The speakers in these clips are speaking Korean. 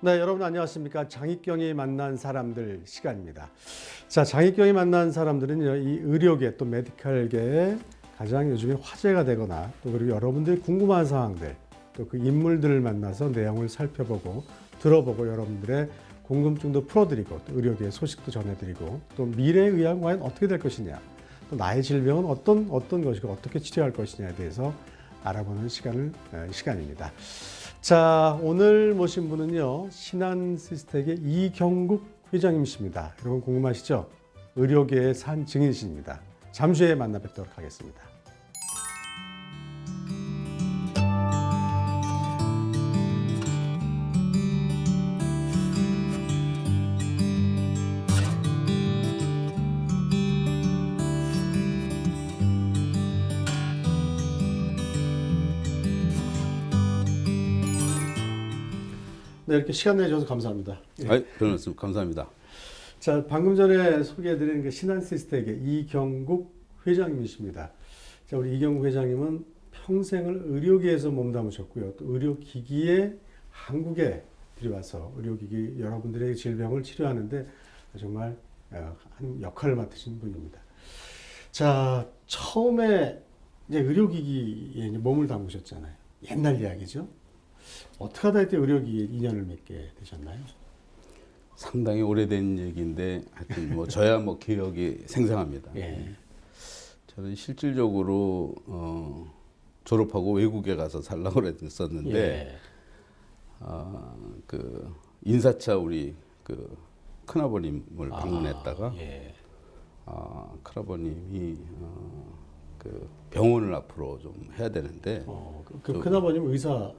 네, 여러분 안녕하십니까? 장익경이 만난 사람들 시간입니다. 자, 장익경이 만난 사람들은요, 이 의료계 또 메디컬계에 가장 요즘에 화제가 되거나 또 그리고 여러분들이 궁금한 사항들 또 그 인물들을 만나서 내용을 살펴보고 들어보고 여러분들의 궁금증도 풀어드리고 또 의료계의 소식도 전해드리고 또 미래의 의학은 과연 어떻게 될 것이냐 또 나의 질병은 어떤 어떤 것이고 어떻게 치료할 것이냐에 대해서 알아보는 시간을 에, 시간입니다. 자, 오늘 모신 분은요, 신한시스텍의 이경국 회장님이십니다. 여러분 궁금하시죠? 의료계의 산 증인이십니다. 잠시 후에 만나 뵙도록 하겠습니다. 네, 이렇게 시간 내주셔서 감사합니다. 예. 아이, 별 말씀 감사합니다. 자, 방금 전에 소개해드린 그 신한시스텍의 이경국 회장님이십니다. 자, 우리 이경국 회장님은 평생을 의료계에서 몸담으셨고요. 또 의료기기에 한국에 들여와서 의료기기 여러분들의 질병을 치료하는데 정말 어, 한 역할을 맡으신 분입니다. 자, 처음에 이제 의료기기에 이제 몸을 담그셨잖아요. 옛날 이야기죠. 어떻게 하다 이때 의료기기에 인연을 맺게 되셨나요? 상당히 오래된 얘기인데 하여튼 뭐 저야 뭐 기억이 생생합니다. 예. 저는 실질적으로 어, 졸업하고 외국에 가서 살라고 그랬었는데 예. 아, 그 인사차 우리 그 큰아버님을 방문했다가 아, 예. 아, 큰아버님이 어, 그 병원을 앞으로 좀 해야 되는데 어, 그, 그 저- 큰아버님 의사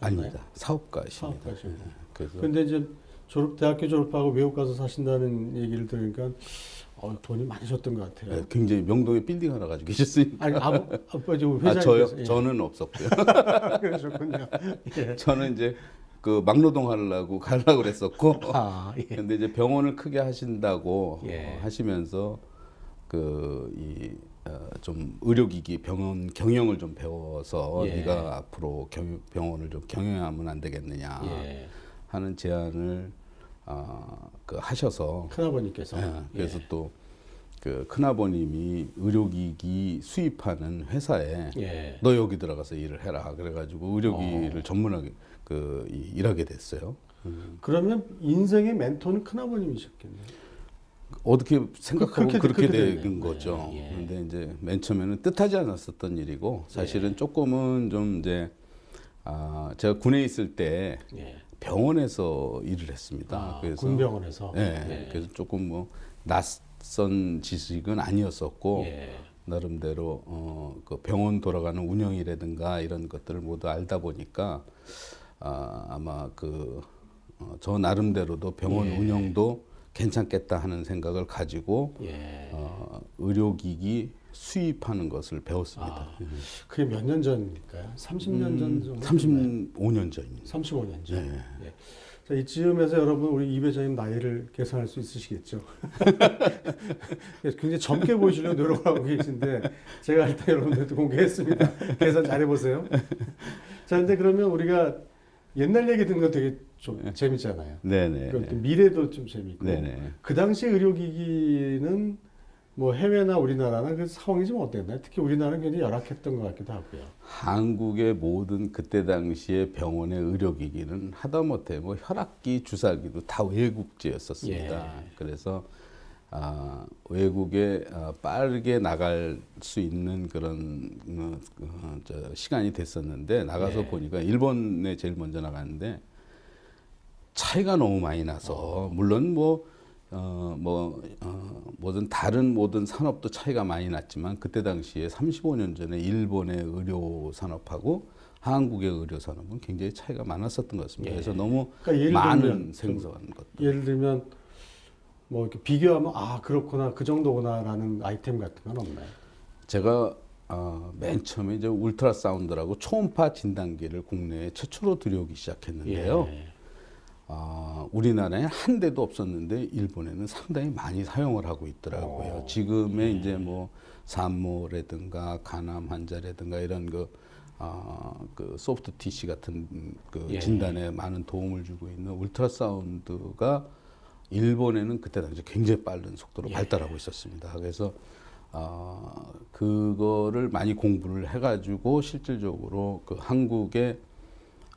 아닙니다 사업가십니다. 사업가십니다. 예, 그래서 근데 이제 졸업 대학교 졸업하고 외국 가서 사신다는 얘기를 들으니까 어, 돈이 많으셨던 것 같아요. 예, 굉장히 명동에 빌딩 하나 가지고 계셨으니까. 아니 아버 아빠 저 아, 저요? 예. 저는 없었고요. 그러셨군요. 예. 저는 이제 그 막노동 하려고 가려고 그랬었고 아 예. 근데 이제 병원을 크게 하신다고 예. 어, 하시면서 그이좀 의료기기 병원 경영을 좀 배워서 예. 네가 앞으로 경, 병원을 좀 경영하면 안 되겠느냐 예. 하는 제안을 아, 그 하셔서 큰아버님께서 예, 그래서 또그 큰아버님이 의료기기 수입하는 회사에 예. 너 여기 들어가서 일을 해라 그래가지고 의료기를 어. 전문하게 그 이- 일하게 됐어요. 그러면 인생의 멘토는 큰아버님이셨겠네요. 어떻게 생각하면 그렇게- 그렇게, 그렇게 된. 거죠. 예, 예. 근데 이제 맨 처음에는 뜻하지 않았었던 일이고 사실은 조금은 좀 이제 아 제가 군에 있을 때 예. 병원에서 일을 했습니다. 아, 그래서 군병원에서. 예, 예. 그래서 조금 뭐 낯선 지식은 아니었었고 예. 나름대로 어, 그 병원 돌아가는 운영이라든가 이런 것들을 모두 알다 보니까 아, 아마 그 어, 저 나름대로도 병원 예. 운영도 괜찮겠다 하는 생각을 가지고 예. 어, 의료기기 수입하는 것을 배웠습니다. 아, 그게 몇 년 전일까요? 30년 전 정도. 35년 전입니다. 35년 전. 네. 예. 자, 이쯤에서 여러분 우리 이 회장님 나이를 계산할 수 있으시겠죠? 굉장히 젊게 보이시려고 노력을 하고 계신데 제가 일단 여러분들도 공개했습니다. 계산 잘 해보세요. 자, 근데 그러면 우리가 옛날 얘기 듣는 거 되게 좀 재밌잖아요. 네네. 또 미래도 좀 재밌고 네네. 그 당시 의료기기는 뭐 해외나 우리나라나 그 상황이 좀 어땠나요? 특히 우리나라는 굉장히 열악했던 것 같기도 하고요. 한국의 모든 그때 당시의 병원의 의료기기는 하다못해 뭐 혈압기, 주사기도 다 외국제였었습니다. 예. 그래서 아, 외국에 아, 빠르게 나갈 수 있는 그런 어, 어, 저 시간이 됐었는데 나가서 예. 보니까 일본에 제일 먼저 나갔는데 차이가 너무 많이 나서 물론 뭐 어, 뭐, 어, 뭐든 다른 모든 산업도 차이가 많이 났지만 그때 당시에 35년 전에 일본의 의료 산업하고 한국의 의료 산업은 굉장히 차이가 많았었던 것 같습니다. 예. 그래서 너무 그러니까 많은 들면 좀 생소한 것. 예를 들면 뭐 이렇게 비교하면 아 그렇구나 그 정도구나라는 아이템 같은 건 없나요? 제가 어, 맨 처음에 이제 울트라 사운드라고 초음파 진단기를 국내에 최초로 들여오기 시작했는데요. 예. 아, 우리나라에 한 대도 없었는데 일본에는 상당히 많이 사용을 하고 있더라고요. 어, 지금의 이제 뭐 산모라든가 간암 환자라든가 이런 그 아, 그 소프트 TC 같은 그 예. 진단에 많은 도움을 주고 있는 울트라사운드가 일본에는 그때 당시 굉장히 빠른 속도로 예. 발달하고 있었습니다. 그래서 아, 그거를 많이 공부를 해가지고 실질적으로 그 한국의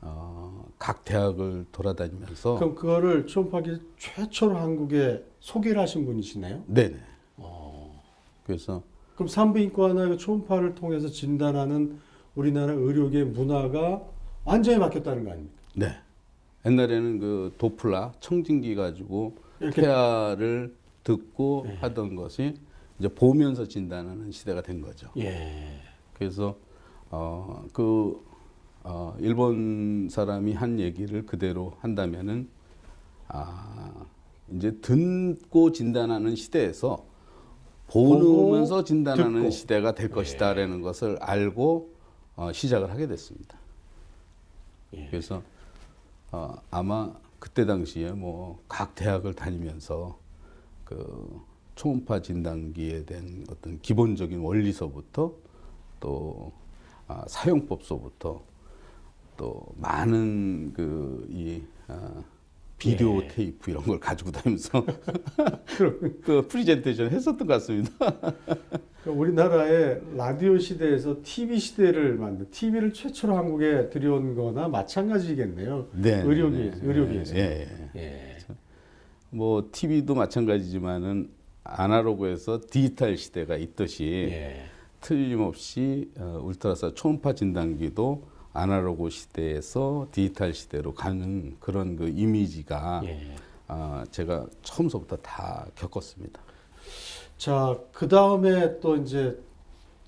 어, 각 대학을 돌아다니면서 그럼 그거를 초음파기 최초로 한국에 소개를 하신 분이시네요. 네네. 어. 그래서 그럼 산부인과나 그 초음파를 통해서 진단하는 우리나라 의료계 문화가 완전히 바뀌었다는 거 아닙니까? 네. 옛날에는 그 도플라 청진기 가지고 이렇게- 태아를 듣고 네. 하던 것이 이제 보면서 진단하는 시대가 된 거죠. 예. 그래서 어그 어, 일본 사람이 한 얘기를 그대로 한다면은 아 이제 듣고 진단하는 시대에서 보면서 진단하는 듣고. 시대가 될 것이다라는 것을 알고 어, 시작을 하게 됐습니다. 예. 그래서 어, 아마 그때 당시에 뭐 각 대학을 다니면서 그 초음파 진단기에 대한 어떤 기본적인 원리서부터 또 아, 사용법서부터 또 많은 그이 아, 비디오 예. 테이프 이런 걸 가지고 다니면서 그 프리젠테이션 했었던 것 같습니다. 그러니까 우리나라의 라디오 시대에서 TV 시대를 만든 TV를 최초로 한국에 들여온 거나 마찬가지겠네요. 네, 의료계 네, 네. 의료계에서. 예, 예. 예. 뭐 TV도 마찬가지지만은 아날로그에서 디지털 시대가 있듯이 예. 틀림없이 어, 울트라사 초음파 진단기도 아날로그 시대에서 디지털 시대로 가는 그런 그 이미지가 예. 아, 제가 처음서부터 다 겪었습니다. 자, 그 다음에 또 이제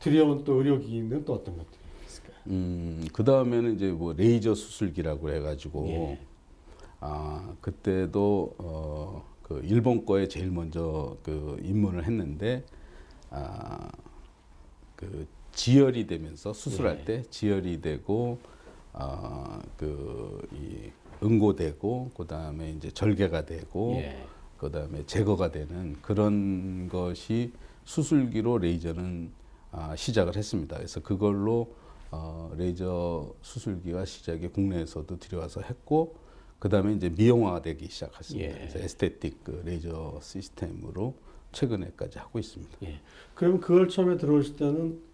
들여온 또 의료기기는 또 어떤 것들이 있을까요? 음, 그 다음에는 이제 뭐 레이저 수술기라고 해가지고 예. 아 그때도 어, 그 일본 거에 제일 먼저 그 입문을 했는데 아 그 지혈이 되면서 수술할 예. 때 지혈이 되고 아그이 응고되고 그 다음에 이제 절개가 되고 예. 그 다음에 제거가 되는 그런 것이 수술기로 레이저는 아, 시작을 했습니다. 그래서 그걸로 어, 레이저 수술기가 시작이 국내에서도 들여와서 했고 그 다음에 이제 미용화되기 시작했습니다. 예. 그래서 에스테틱 그 레이저 시스템으로 최근에까지 하고 있습니다. 예. 그럼 그걸 처음에 들어오실 때는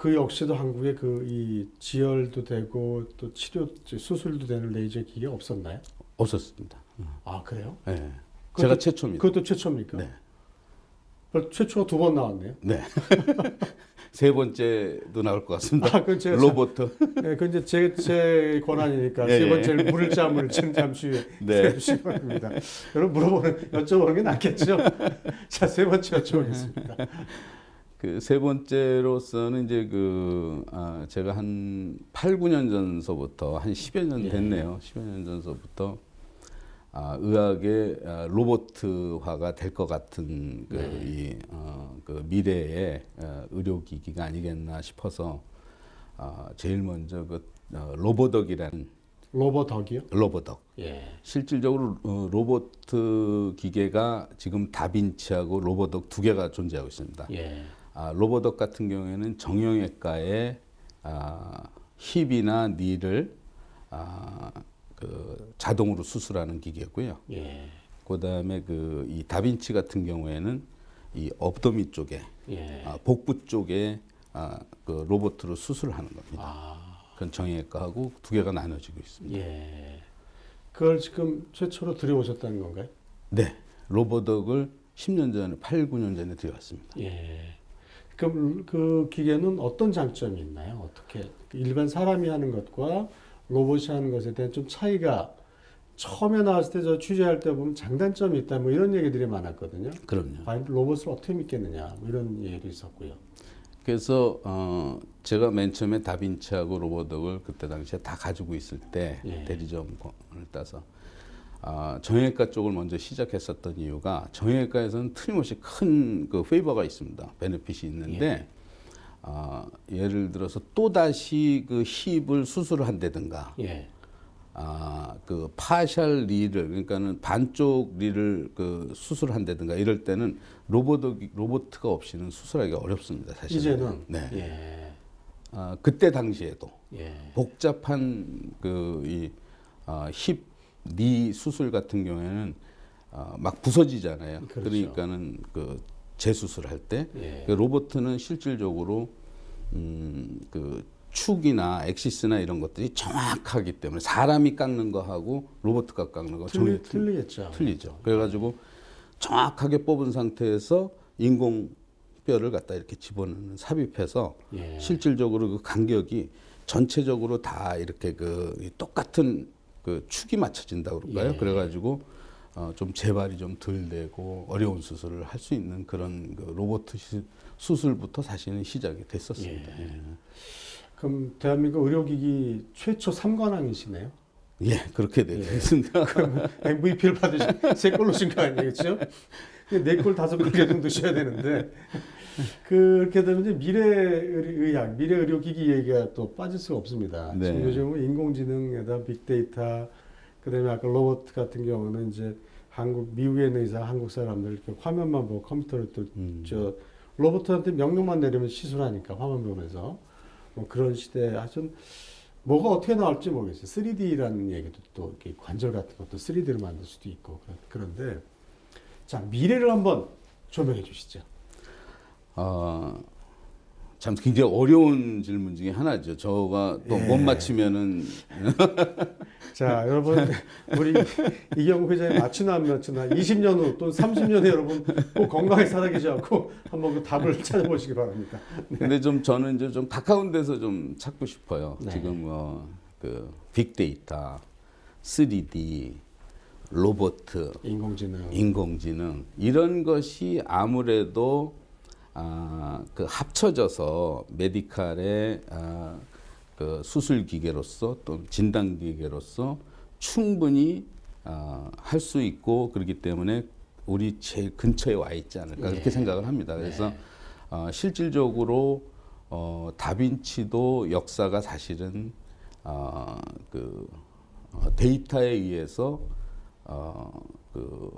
그 역시도 한국에 그 이 지혈도 되고 또 치료 수술도 되는 레이저 기기가 없었나요? 없었습니다. 아 그래요? 예. 그것도- 제가 최초입니다. 그것도 최초입니까? 네. 최초가 두 번 나왔네요. 네. 세 번째도 나올 것 같습니다. 아, 제가 로봇. 네, 그 이제 제, 제 권한이니까 예, 세 예. 번째를 물을지 안 물을지는 잠시 후에 네. 바랍니다. 여러분 물어보는 여쭤보는 게 낫겠죠? 자, 세 번째 여쭤보겠습니다. 그 세 번째로서는 이제 그 아, 제가 한 8, 9년 전서부터 한 10여 년 예. 됐네요. 10여 년 전서부터 아, 의학의 아, 로봇화가 될 것 같은 그, 네. 이, 어, 그 미래의 어, 의료기기가 아니겠나 싶어서 아, 제일 먼저 그 어, 로보덕이라는 로버덕이요? 로보덕 예. 실질적으로 어, 로봇 기계가 지금 다빈치하고 로보덕 두 개가 존재하고 있습니다. 예. 아, 로보덕 같은 경우에는 정형외과에 아, 힙이나 니를 아, 그 자동으로 수술하는 기계고요. 예. 그다음에 그 이 다빈치 같은 경우에는 이 업도미 쪽에 예. 아, 복부 쪽에 아, 그 로봇으로 수술하는 겁니다. 아, 그건 정형외과하고 두 개가 나눠지고 있습니다. 예. 그걸 지금 최초로 들여오셨다는 건가요? 네, 로보덕을 10년 전에 8, 9년 전에 들여왔습니다. 예. 그럼 그 기계는 어떤 장점이 있나요? 어떻게 일반 사람이 하는 것과 로봇이 하는 것에 대한 좀 차이가 처음에 나왔을 때 저 취재할 때 보면 장단점이 있다 뭐 이런 얘기들이 많았거든요. 그럼요. 과연 로봇을 어떻게 믿겠느냐 뭐 이런 얘기도 있었고요. 그래서 어, 제가 맨 처음에 다빈치하고 로보덕을 그때 당시에 다 가지고 있을 때 예. 대리점을 따서 아, 정형외과 쪽을 먼저 시작했었던 이유가 정형외과에서는 틀림없이 큰 그 페이버가 있습니다. 베네핏이 있는데 예. 아, 예를 들어서 또 다시 그 힙을 수술을 한다든가 예. 아, 그 파셜 리를 그러니까는 반쪽 리를 그 수술한다든가 이럴 때는 로봇 로보트가 없이는 수술하기 어렵습니다. 사실. 이제는 네. 예. 아, 그때 당시에도 예. 복잡한 그이 어, 힙 니 수술 같은 경우에는 어, 막 부서지잖아요. 그렇죠. 그러니까는 그 재수술할 때 예. 그 로봇은 실질적으로 음, 그 축이나 엑시스나 이런 것들이 정확하기 때문에 사람이 깎는 거하고 로봇가 깎는 거 틀리, 틀리겠죠. 틀리죠. 그래가지고 정확하게 뽑은 상태에서 인공 뼈를 갖다 이렇게 집어넣는 삽입해서 예. 실질적으로 그 간격이 전체적으로 다 이렇게 그이 똑같은 그 축이 맞춰진다 그럴까요? 예. 그래가지고 어, 좀 재발이 좀 덜 되고 어려운 수술을 할 수 있는 그런 그 로봇 시- 수술부터 사실은 시작이 됐었습니다. 예, 그럼 대한민국 의료기기 최초 3관왕이시네요. 예 그렇게 되겠습니다. MVP를 받으신 세골 넣으신 거 아니겠죠? 네골 다섯 골 정도 넣으셔야 되는데 그렇게 되면 이제 미래 의학, 미래 의료기기 얘기가 또 빠질 수가 없습니다. 네. 지금 요즘은 인공지능에다 빅데이터, 그다음에 아까 로봇 같은 경우는 이제 한국 미국에 있는 의사, 한국 사람들 이렇게 화면만 보고 컴퓨터를 또 음. 저 로봇한테 명령만 내리면 시술하니까 화면 보면서 뭐 그런 시대에 하여튼 뭐가 어떻게 나올지 모르겠어요. 3D라는 얘기도 또 이렇게 관절 같은 것도 3D로 만들 수도 있고 그런- 그런데 자 미래를 한번 조명해 주시죠. 어, 참 굉장히 어려운 질문 중에 하나죠. 저가 또못 예. 맞히면은 자 여러분 우리 이경우 회장이 맞추나 안 맞추나 20년 후 또는 30년 후 여러분 꼭 건강히 살아계셔갖고 한번 그 답을 찾아보시기 바랍니다. 근데 좀 저는 이제 좀 가까운 데서 좀 찾고 싶어요. 네. 지금 뭐그 빅데이터, 3D, 로봇, 인공지능 인공지능 이런 것이 아무래도 아, 그 합쳐져서 메디칼의 아, 그 수술 기계로서 또 진단 기계로서 충분히 아, 할 수 있고 그렇기 때문에 우리 제일 근처에 와 있지 않을까 네. 그렇게 생각을 합니다. 그래서 어, 실질적으로 어, 다빈치도 역사가 사실은 어, 그 어, 데이터에 의해서 어, 그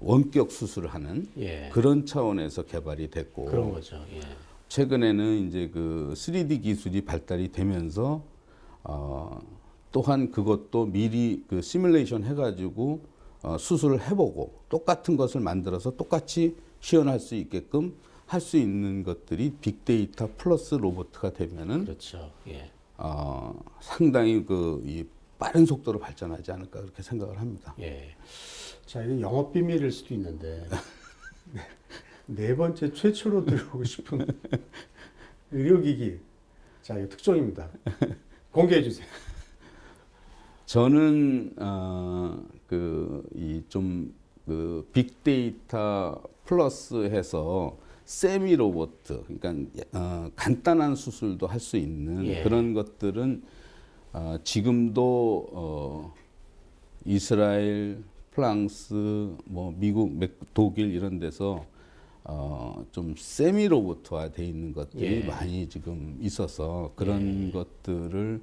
원격 수술을 하는 예. 그런 차원에서 개발이 됐고 그런 거죠. 예. 최근에는 이제 그 3D 기술이 발달이 되면서 어, 또한 그것도 미리 그 시뮬레이션 해가지고 어, 수술을 해보고 똑같은 것을 만들어서 똑같이 시연할 수 있게끔 할 수 있는 것들이 빅데이터 플러스 로봇가 되면은 그렇죠. 예. 어, 상당히 그이 빠른 속도로 발전하지 않을까 그렇게 생각을 합니다. 예. 자 이게 영업 비밀일 수도 있는데 네, 네 번째 최초로 들어오고 싶은 의료기기 자 이거 특종입니다. 공개해 주세요. 저는 어, 그이좀 그 빅데이터 플러스해서 세미 로봇 그러니까 어, 간단한 수술도 할 수 있는 예. 그런 것들은 어, 지금도 어, 이스라엘, 프랑스, 뭐 미국, 맥- 독일 이런 데서 어, 좀 세미 로봇화 돼 있는 것들이 예. 많이 지금 있어서 그런 것들을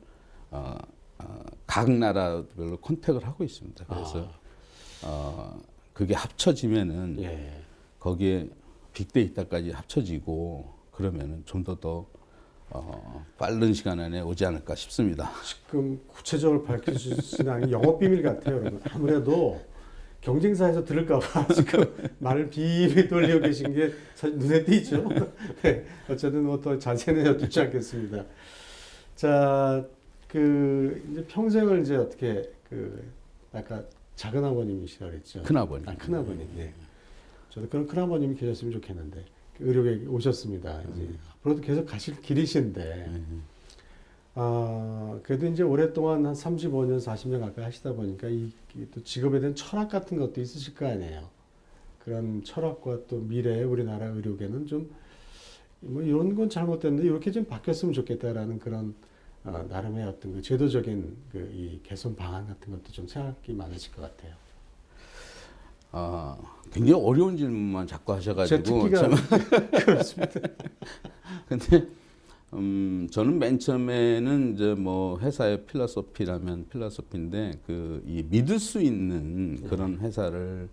어, 어, 각 나라별로 컨택을 하고 있습니다. 그래서 어, 그게 합쳐지면은 예. 거기에 빅데이터까지 합쳐지고 그러면은 좀 더더 어, 빠른 시간 안에 오지 않을까 싶습니다. 지금 구체적으로 밝혀주시는 아니 영업 비밀 같아요, 여러분. 아무래도 경쟁사에서 들을까봐 지금 말을 비밀 돌리고 계신 게 사실 눈에 띄죠. 네, 어쨌든 뭐 더 자세는 여쭙지 않겠습니다. 자, 그 이제 평생을 이제 어떻게 그 아까 작은 아버님이시라 그랬죠. 큰 아버님. 아, 큰 아버님. 네. 저도 그런 큰 아버님이 계셨으면 좋겠는데 그 의료계 오셨습니다. 이제 앞으로도 계속 가실 길이신데 아 그래도 이제 오랫동안 한 35년, 40년 가까이 하시다 보니까 이 또 직업에 대한 철학 같은 것도 있으실 거 아니에요. 그런 철학과 또 미래의 우리나라 의료계는 좀 뭐 이런 건 잘못됐는데 이렇게 좀 바뀌었으면 좋겠다라는 그런 어, 나름의 어떤 그 제도적인 그 이 개선 방안 같은 것도 좀 생각이 많으실 것 같아요. 아, 굉장히 어려운 질문만 자꾸 제 하셔가지고 특기가 참 그렇습니다. 근데 음 저는 맨 처음에는 이제 뭐 회사의 필라소피라면 필라소피인데 그 이 믿을 수 있는 그런 회사를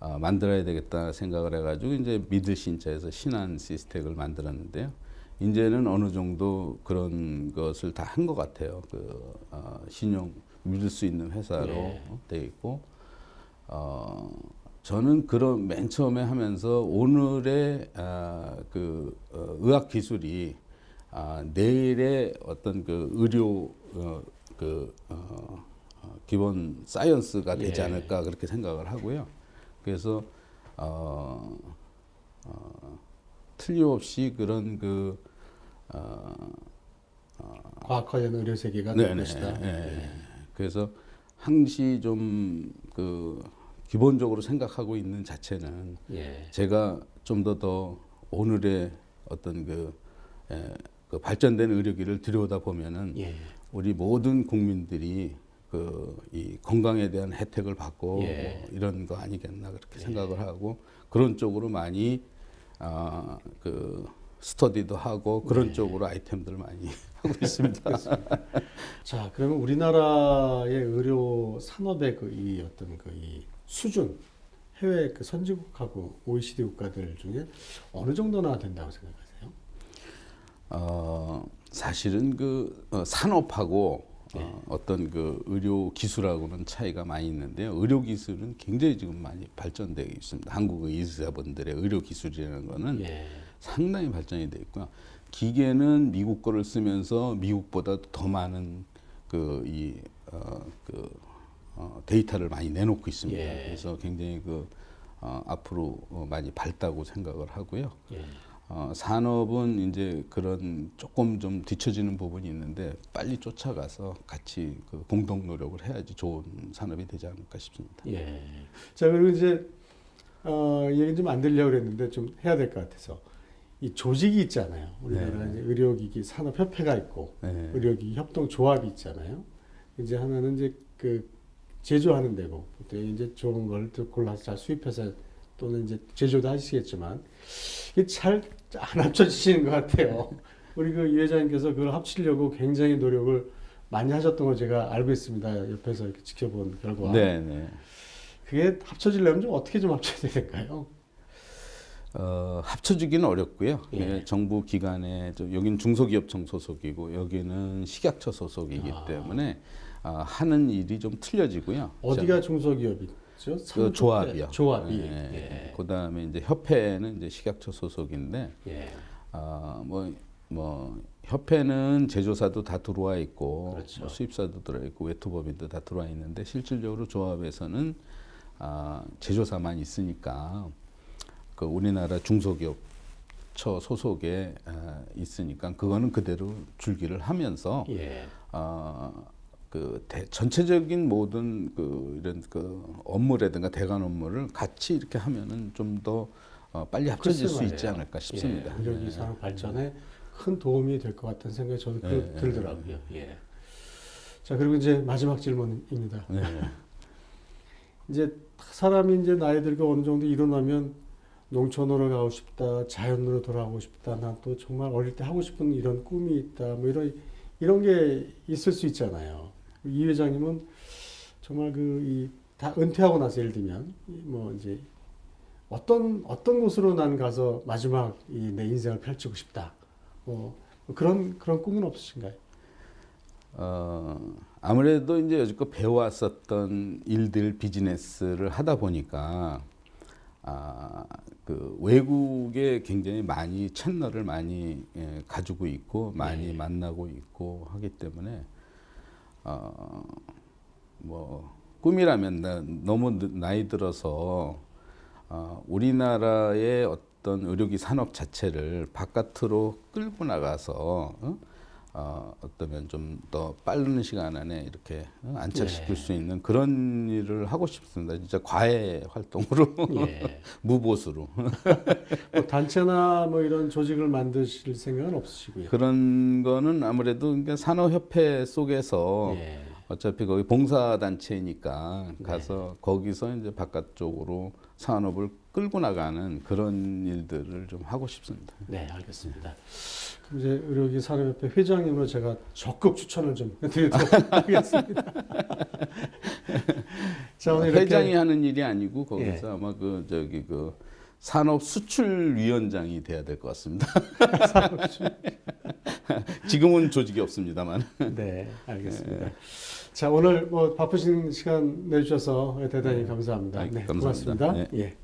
아, 만들어야 되겠다 생각을 해가지고 이제 믿을 신자에서 신한 시스템을 만들었는데요. 이제는 어느 정도 그런 것을 다 한 것 같아요. 그 어, 신용 믿을 수 있는 회사로 예. 돼 있고 어, 저는 그런 맨 처음에 하면서 오늘의 아, 그 어, 의학 기술이 아, 내일의 어떤 그 의료 어, 그 어, 어, 기본 사이언스가 되지 예. 않을까 그렇게 생각을 하고요. 그래서 어, 어, 틀림없이 그런 그 어, 과학 관련 의료 세계가 될. 것이다. 예. 그래서 항시 좀그 기본적으로 생각하고 있는 자체는 예. 제가 좀 더더 오늘의 어떤 그, 에, 그 발전된 의료기를 들여다 보면은 예. 우리 모든 국민들이 그 이 건강에 대한 혜택을 받고 예. 뭐 이런 거 아니겠나 그렇게 생각을 하고 그런 쪽으로 많이 아그 스터디도 하고 그런 쪽으로 아이템들을 많이 하고 있습니다. 자, 그러면 우리나라의 의료 산업의 그 이 어떤 그이 수준 해외 그 선진국하고 OECD 국가들 중에 어느 정도나 된다고 생각하세요? 어, 사실은 그 어, 산업하고 어, 어떤 그 의료 기술하고는 차이가 많이 있는데요. 의료 기술은 굉장히 지금 많이 발전되어 있습니다. 한국의 의사분들의 의료 기술이라는 거는 예. 상당히 발전이 되어 있고요. 기계는 미국 거를 쓰면서 미국보다 더 많은 그이 어, 그 어, 데이터를 많이 내놓고 있습니다. 예. 그래서 굉장히 그 어, 앞으로 어, 많이 밝다고 생각을 하고요. 예. 어, 산업은 이제 그런 조금 좀 뒤처지는 부분이 있는데 빨리 쫓아가서 같이 그 공동 노력을 해야지 좋은 산업이 되지 않을까 싶습니다. 예. 자, 그리고 이제 어, 얘기 좀 안 들려고 그랬는데 좀 해야 될 것 같아서 이 조직이 있잖아요. 우리나라 네. 의료기기 산업협회가 있고 네. 의료기기 협동조합이 있잖아요. 이제 하나는 이제 그 제조하는 데고 또 이제 좋은 걸또 골라서 잘 수입해서 또는 이제 제조도 하시겠지만 이게 잘 안 합쳐지시는 것 같아요. 우리 그이 회장님께서 그걸 합치려고 굉장히 노력을 많이 하셨던 걸 제가 알고 있습니다. 옆에서 이렇게 지켜본 결과. 네, 네. 그게 합쳐지려면 좀 어떻게 좀 합쳐야 될까요? 어, 합쳐주기는 어렵고요. 예. 예, 정부 기관에 저 여기는 중소기업청 소속이고 여기는 식약처 소속이기 아. 때문에 아, 하는 일이 좀 틀려지고요. 어디가 중소기업이죠? 그 조합이요. 조합이. 예. 예. 그다음에 이제 협회는 이제 식약처 소속인데 예. 아, 뭐, 뭐, 협회는 제조사도 다 들어와 있고, 그렇죠. 뭐 수입사도 들어와 있고, 외투법인도 다 들어와 있는데, 실질적으로 조합에서는 아, 제조사만 있으니까, 그 우리나라 중소기업처 소속에 아, 있으니까, 그거는 그대로 줄기를 하면서, 예. 아, 그 대, 전체적인 모든 그 이런 그 업무라든가 대관 업무를 같이 이렇게 하면은 좀 더 어, 빨리 합쳐질 수 있지. 않을까 싶습니다. 예, 의료기 산업 발전에 큰 도움이 될 것 같다는 생각이 저도 그- 네, 네. 들더라고요. 예. 자 그리고 이제 마지막 질문입니다. 네. 이제 사람이 이제 나이 들고 어느 정도 일어나면 농촌으로 가고 싶다, 자연으로 돌아가고 싶다, 난 또 정말 어릴 때 하고 싶은 이런 꿈이 있다, 뭐 이런 이런 게 있을 수 있잖아요. 이 회장님은 정말 그 이 다 은퇴하고 나서 예를 들면 이뭐 이제 어떤 어떤 곳으로 난 가서 마지막 이 내 인생을 펼치고 싶다, 뭐 그런 그런 꿈은 없으신가요? 어, 아무래도 이제 여지껏 배워왔었던 일들 비즈니스를 하다 보니까 아, 그 외국에 굉장히 많이 채널을 많이 예, 가지고 있고 많이 네. 만나고 있고 하기 때문에 어, 뭐 꿈이라면 나, 너무 늦- 나이 들어서 어, 우리나라의 어떤 의료기 산업 자체를 바깥으로 끌고 나가서 어? 어, 어떠면 좀 더 빠른 시간 안에 이렇게 어, 안착시킬 네. 수 있는 그런 일을 하고 싶습니다. 진짜 과외 활동으로 예. 무보수로 뭐 단체나 뭐 이런 조직을 만드실 생각은 없으시고요. 그런 거는 아무래도 그러니까 산업협회 속에서 예. 어차피 거기 봉사단체니까 네. 가서 거기서 이제 바깥쪽으로 산업을 끌고 나가는 그런 일들을 좀 하고 싶습니다. 네, 알겠습니다. 그럼 이제 의료기 산업협회 회장님으로 제가 적극 추천을 좀 드리도록 하겠습니다. 자 오늘 이렇게 회장이 하는 일이 아니고 거기서 아마 그 저기 그 산업 수출 위원장이 돼야 될 것 같습니다. 지금은 조직이 없습니다만. 네, 알겠습니다. 자, 오늘 뭐 바쁘신 시간 내주셔서 대단히 감사합니다. 아, 네, 감사합니다. 고맙습니다. 네. 예.